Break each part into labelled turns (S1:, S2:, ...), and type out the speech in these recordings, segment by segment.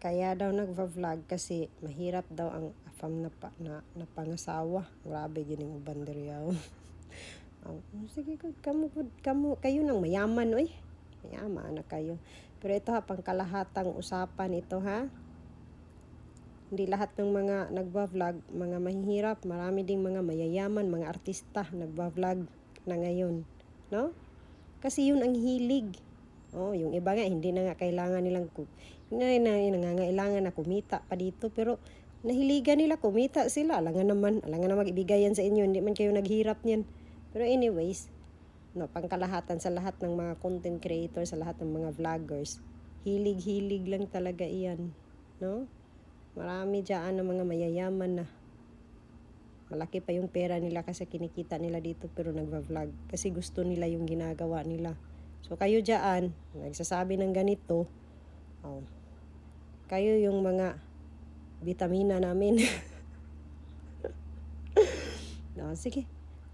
S1: Kaya daw nagva-vlog kasi mahirap daw ang afam na, pa, na, na pangasawa. Grabe yun yung uban diri yaw. Oh, sige, kamu, kamu, kayo nang mayaman, oy. Mayaman na kayo. Pero ito ha, pangkalahatang usapan ito ha. Hindi lahat ng mga nagva-vlog, mga mahihirap, marami ding mga mayayaman, mga artista nagva-vlog na ngayon. No? Kasi yun ang hilig. Oh, yung iba nga, hindi na nga kailangan nilang, hindi na nangangailangan na kumita pa dito, pero nahiligan nila, kumita sila. Alangan naman, alangan naman ibigay yan sa inyo, hindi man kayo naghirap niyan. Pero anyways, no, pangkalahatan sa lahat ng mga content creators, sa lahat ng mga vloggers, hilig-hilig lang talaga iyan. No? Marami dyan ng mga mayayaman na malaki pa yung pera nila kasi kinikita nila dito pero nagva-vlog kasi gusto nila yung ginagawa nila. So kayo dyan, nagsasabi ng ganito, oh, kayo yung mga vitamina namin. no, sige,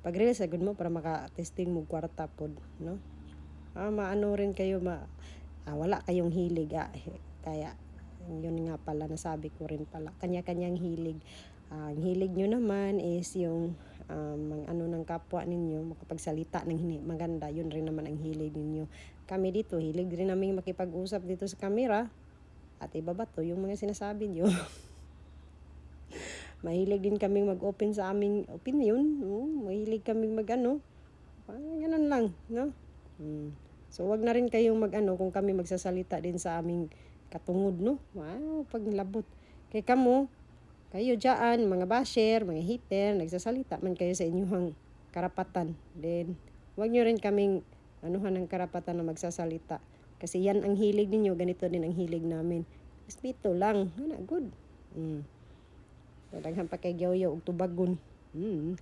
S1: pag-release agad mo para maka-testing mo kwarta pod, no? Ah, maano rin kayo, ma, ah, wala kayong hilig, ah, kaya, yun nga pala, nasabi ko rin pala, kanya-kanyang hilig. Ah, ang hilig nyo naman is yung um, mga ano ng kapwa ninyo, makapagsalita ng hindi maganda, yun rin naman ang hilig ninyo. Kami dito, hilig rin namin makipag-usap dito sa camera, at iba ba to, yung mga sinasabi nyo. mahilig din kaming mag-open sa aming opinion, no? mahilig kaming mag-ano, parang ganun lang, no? Hmm. So, wag na rin kayong mag-ano kung kami magsasalita din sa aming katungod, no? Wow, paglabot. Kay kamo, kayo dyan, mga basher, mga hater, nagsasalita man kayo sa inyong karapatan. Then, wag nyo rin kaming anuhan ng karapatan na magsasalita. Kasi yan ang hilig ninyo, ganito din ang hilig namin. Respeto lang. Ano, good. Mm. Daghan pa kay ug tubagon. Mm.